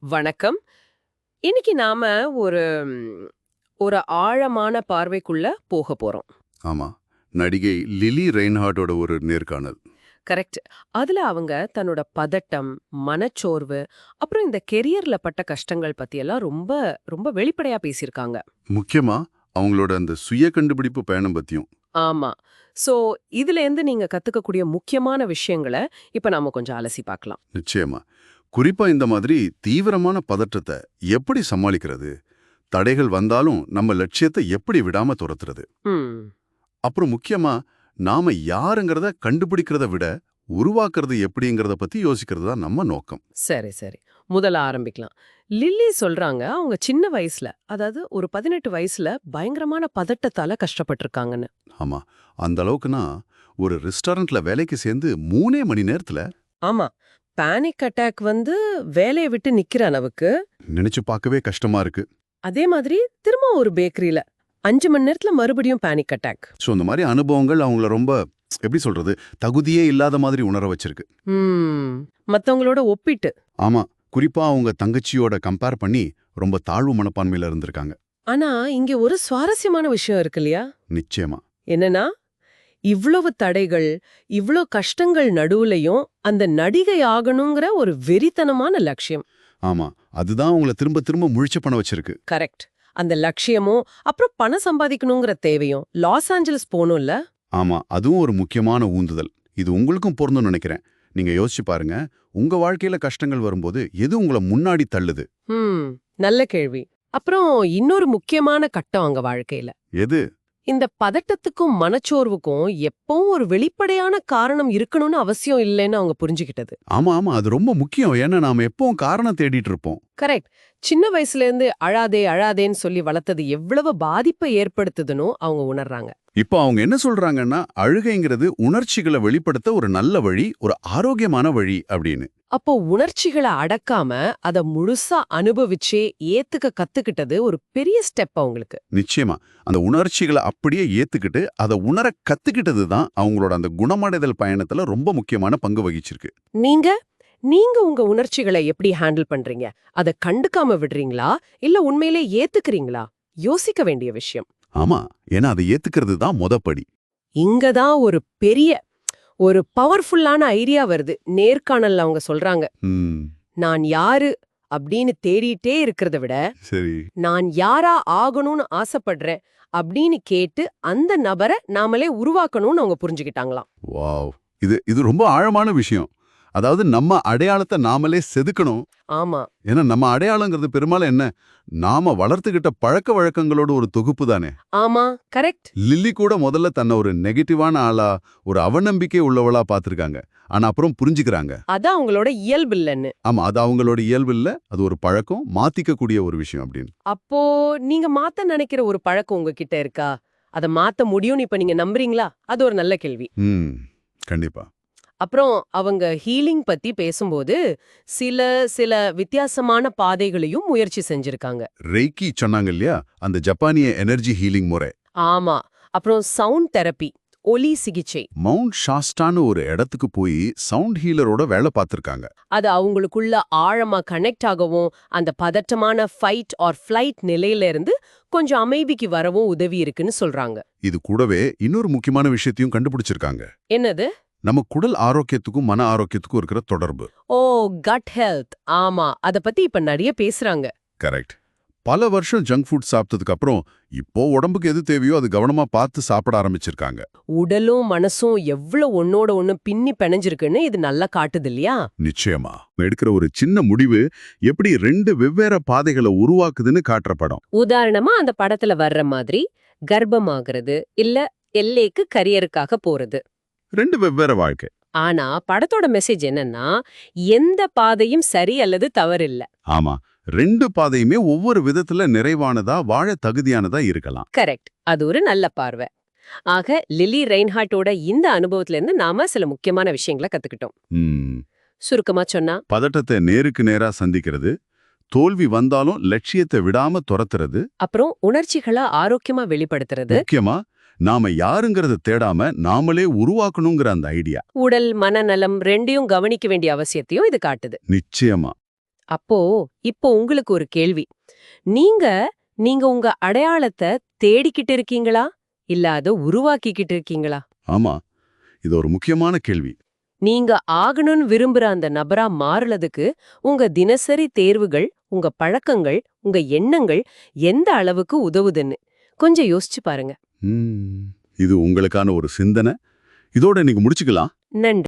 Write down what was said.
வணக்கம். இன்னைக்கு நாம ஒரு ஒரு ஆழமான பார்வைக்குள்ள போக போறோம். ஆமா. நடிகை லிலி ரெயின்ஹார்ட்டோட ஒரு நேர்காணல். கரெக்ட். அதுல அவங்க தன்னோட பதட்டம் மனச்சோர்வு அப்புறம் இந்த கெரியர்ல பட்ட கஷ்டங்கள் பத்தியெல்லாம் ரொம்ப ரொம்ப வெளிப்படையா பேசியிருக்காங்க. முக்கியமா அவங்களோட அந்த சுய கண்டுபிடிப்பு பயணம் பத்தியும். ஆமா. சோ இதுல இருந்து நீங்க கத்துக்கக்கூடிய முக்கியமான விஷயங்களை இப்ப நாம கொஞ்சம் அலசி பார்க்கலாம். நிச்சயமா. குறிப்பா இந்த மாதிரி தீவிரமான பதற்றத்தை எப்படி சமாளிக்கிறது? தடைகள் வந்தாலும் நம்ம லட்சியத்தை எப்படி விடாம துரத்துறது? அப்புறம் முக்கியமா நாம யாருங்கிறத கண்டுபிடிக்கிறத விட உருவாக்குறது எப்படிங்கிறத பத்தி யோசிக்கிறது தான் நம்ம நோக்கம். சரி சரி. முதல்ல ஆரம்பிக்கலாம். லில்லி சொல்றாங்க அவங்க சின்ன வயசுல அதாவது ஒரு பதினெட்டு வயசுல பயங்கரமான பதட்டத்தால கஷ்டப்பட்டிருக்காங்கன்னு. ஆமா. அந்த அளவுக்குனா ஒரு ரெஸ்டாரண்ட்ல வேலைக்கு சேர்ந்து மூணே மணி நேரத்துல ஆமா. பேனிக் அட்டாக் வந்து வேலையை விட்டு நிக்கிற அளவுக்கு நினைச்சு பார்க்கவே கஷ்டமா இருக்கு. அதே மாதிரி திரும்ப ஒரு பேக்கரியில அஞ்சு மணி நேரத்துல மறுபடியும் பேனிக் அட்டாக் ஸோ இந்த மாதிரி அனுபவங்கள் அவங்கள ரொம்ப எப்படி சொல்றது தகுதியே இல்லாத மாதிரி உணர வச்சிருக்கு. மத்தவங்களோட ஒப்பிட்டு. ஆமா குறிப்பா அவங்க தங்கச்சியோட கம்பேர் பண்ணி ரொம்ப தாழ்வு மனப்பான்மையில இருந்திருக்காங்க. ஆனா இங்க ஒரு சுவாரஸ்யமான விஷயம் இருக்கு இல்லையா? நிச்சயமா. என்னன்னா இவ்வளவு தடைகள் இவ்ளோ கஷ்டங்கள் நடுவுலயும் அந்த நடிகை ஆகணுங்கிற ஒரு வெறித்தனமான லட்சியம். ஆமா அதுதான் அவங்கள திரும்ப திரும்ப முழிச்ச பண்ண வச்சிருக்கு. கரெக்ட். அந்த லட்சியமும் அப்புறம் பணம் சம்பாதிக்கணுங்கிற தேவையும் லாஸ் ஆஞ்சலஸ் போகணும்ல? ஆமா அதுவும் ஒரு முக்கியமான ஊந்துதல். இது உங்களுக்கும் பொருந்தும்னு நினைக்கிறேன். நீங்க யோசிச்சு பாருங்க உங்க வாழ்க்கையில கஷ்டங்கள் வரும்போது எது உங்களை முன்னாடி தள்ளுது? நல்ல கேள்வி. அப்புறம் இன்னொரு முக்கியமான கட்டம் அங்க வாழ்க்கையில. எது? இந்த பதட்டத்துக்கும் மனச்சோர்வுக்கும் எப்பவும் ஒரு வெளிப்படையான காரணம் இருக்கணும்னு அவசியம் இல்லைன்னு அவங்க புரிஞ்சுக்கிட்டது. ஆமா ஆமா. அது ரொம்ப முக்கியம். ஏன்னா நாம எப்பவும் காரணம் தேடிட்டு இருப்போம். கரெக்ட் சின்ன வயசுல இருந்து அழாதே அழாதேன்னு சொல்லி வளர்த்தது எவ்வளவு பாதிப்பை ஏற்படுத்துதுன்னு அவங்க உணர்றாங்க. இப்போ அவங்க என்ன சொல்றாங்கன்னா அழுகைங்கிறது உணர்ச்சிகளை வெளிப்படுத்த ஒரு நல்ல வழி ஒரு ஆரோக்கியமான வழி அப்படின்னு. அப்போ உணர்ச்சிகளை அடக்காம அத முழுசா அனுபவிச்சே ஏத்துக்க கத்துக்கிட்டது ஒரு பெரிய ஸ்டெப் அவங்களுக்கு. நிச்சயமா. அந்த உணர்ச்சிகளை அப்படியே ஏத்துக்கிட்டு அதை உணர கத்துக்கிட்டது தான் அவங்களோட அந்த குணமடைதல் பயணத்துல ரொம்ப முக்கியமான பங்கு வகிச்சிருக்கு. நீங்க நீங்க உங்க உணர்ச்சிகளை எப்படி ஹேண்டில் பண்றீங்க? அத கண்டுக்காம விடுறீங்களா? இல்ல உண்மையிலே ஏத்துக்கிறீங்களா? யோசிக்க வேண்டிய விஷயம். ஆமா ஏன்னா அதை ஏத்துக்கிறது தான் மொதப்படி இங்கதான் ஒரு பெரிய ஒரு பவர்ஃபுல்லான ஐடியா வருது. நேர்காணல்ல அவங்க சொல்றாங்க. நான் யாரு அப்படின்னு தேடிட்டே இருக்கிறத விட சரி. நான் யாரா ஆகணும்னு ஆசைப்படுறேன் அப்படின்னு கேட்டு அந்த நபரை நாமளே உருவாக்கணும்னு அவங்க புரிஞ்சுக்கிட்டாங்களாம். வாவ். இது இது ரொம்ப ஆழமான விஷயம். அதாவது நம்ம அடையாளத்தை நாமளே செதுக்கணும். ஆமா. ஏன்னா நம்ம அடையாளங்கிறது பெரும்பாலும் என்ன? நாம வளர்த்துக்கிட்ட பழக்க வழக்கங்களோட ஒரு தொகுப்பு தானே? ஆமா கரெக்ட். லில்லி கூட முதல்ல தன்னை ஒரு நெகட்டிவான ஆளா ஒரு அவநம்பிக்கை உள்ளவளா பார்த்திருக்காங்க. ஆனா அப்புறம் புரிஞ்சுக்கிறாங்க. அதான் அவங்களோட இயல்பு இல்லைன்னு. ஆமா அது அவங்களோட இயல்பு இல்ல அது ஒரு பழக்கம் மாத்திக்கக்கூடிய ஒரு விஷயம் அப்படின்னு. அப்போ நீங்க மாத்த நினைக்கிற ஒரு பழக்கம் உங்ககிட்ட இருக்கா? அத மாத்த முடியும்னு இப்ப நீங்க நம்புறீங்களா? அது ஒரு நல்ல கேள்வி. கண்டிப்பா. அப்புறம் அவங்க ஹீலிங் பத்தி பேசும்போது சில சில வித்தியாசமான பாதைகளையும் முயற்சி செஞ்சிருக்காங்க. ரெய்கி சொன்னாங்க இல்லையா? அந்த ஜப்பானிய எனர்ஜி ஹீலிங் முறை. ஆமா. அப்புறம் சவுண்ட் தெரப்பி ஒலி சிகிச்சை. மவுண்ட் ஷாஸ்டான்னு ஒரு இடத்துக்கு போய் சவுண்ட் ஹீலரோட வேலை பார்த்திருக்காங்க. அது அவங்களுக்குள்ள ஆழமா கனெக்ட் ஆகவும் அந்த பதட்டமான ஃபைட் ஆர் ஃப்ளைட் நிலையில இருந்து கொஞ்சம் அமைதிக்கு வரவும் உதவி இருக்குன்னு சொல்றாங்க. இது கூடவே இன்னொரு முக்கியமான விஷயத்தையும் கண்டுபிடிச்சிருக்காங்க. என்னது? நம்ம குடல் ஆரோக்கியத்துக்கும் மன ஆரோக்கியத்துக்கும் இருக்கிற தொடர்பு. ஓ கட் ஹெல்த் ஆமா. அத பத்தி இப்ப நிறைய பேசுறாங்க. கரெக்ட் பல வருஷம் ஜங்க் ஃபுட் சாப்பிட்டதுக்கு அப்புறம் இப்போ உடம்புக்கு எது தேவையோ அது கவனமா பார்த்து சாப்பிட ஆரம்பிச்சிருக்காங்க. உடலும் மனசும் எவ்வளவு ஒன்னோட ஒண்ணு பின்னி பிணைஞ்சிருக்குன்னு இது நல்லா காட்டுது இல்லையா? நிச்சயமா. எடுக்கிற ஒரு சின்ன முடிவு எப்படி ரெண்டு வெவ்வேறு பாதைகளை உருவாக்குதுன்னு காட்டுற படம். உதாரணமா அந்த படத்துல வர்ற மாதிரி கர்ப்பமாகிறது இல்ல எல்லைக்கு கரியருக்காக போறது. ரெண்டு வெவ்வேறு வாழ்க்கை. ஆனா படத்தோட மெசேஜ் என்னன்னா எந்த பாதையும் சரி அல்லது தவறில்ல. ஆமா ரெண்டு பாதையுமே ஒவ்வொரு விதத்துல நிறைவானதா வாழ தகுதியானதா இருக்கலாம். கரெக்ட் அது ஒரு நல்ல பார்வை. ஆக லிலி ரெயின்ஹார்ட்டோட இந்த அனுபவத்துல இருந்து நாம சில முக்கியமான விஷயங்களை கத்துக்கிட்டோம். சுருக்கமா சொன்னா பதட்டத்தை நேருக்கு நேரா சந்திக்கிறது தோல்வி வந்தாலும் லட்சியத்தை விடாம துரத்துறது. அப்புறம் உணர்ச்சிகளை ஆரோக்கியமா வெளிப்படுத்துறது. முக்கியமா நாம யாருங்கறத தேடாம நாமளே உருவாக்கணுங்கிற அந்த ஐடியா. உடல் மனநலம் ரெண்டையும் கவனிக்க வேண்டிய அவசியத்தையும் இது காட்டுது. நிச்சயமா. அப்போ இப்போ உங்களுக்கு ஒரு கேள்வி. நீங்க நீங்க உங்க அடையாளத்தை தேடிக்கிட்டு இருக்கீங்களா? இல்ல அதை உருவாக்கிக்கிட்டு இருக்கீங்களா? ஆமா. இது ஒரு முக்கியமான கேள்வி. நீங்க ஆகணும்னு விரும்புற அந்த நபரா மாறுறதுக்கு உங்க தினசரி தேர்வுகள் உங்க பழக்கங்கள் உங்க எண்ணங்கள் எந்த அளவுக்கு உதவுதுன்னு கொஞ்சம் யோசிச்சு பாருங்க. இது உங்களுக்கான ஒரு சிந்தனை. இதோட இன்னைக்கு முடிச்சுக்கலாம். நன்றி.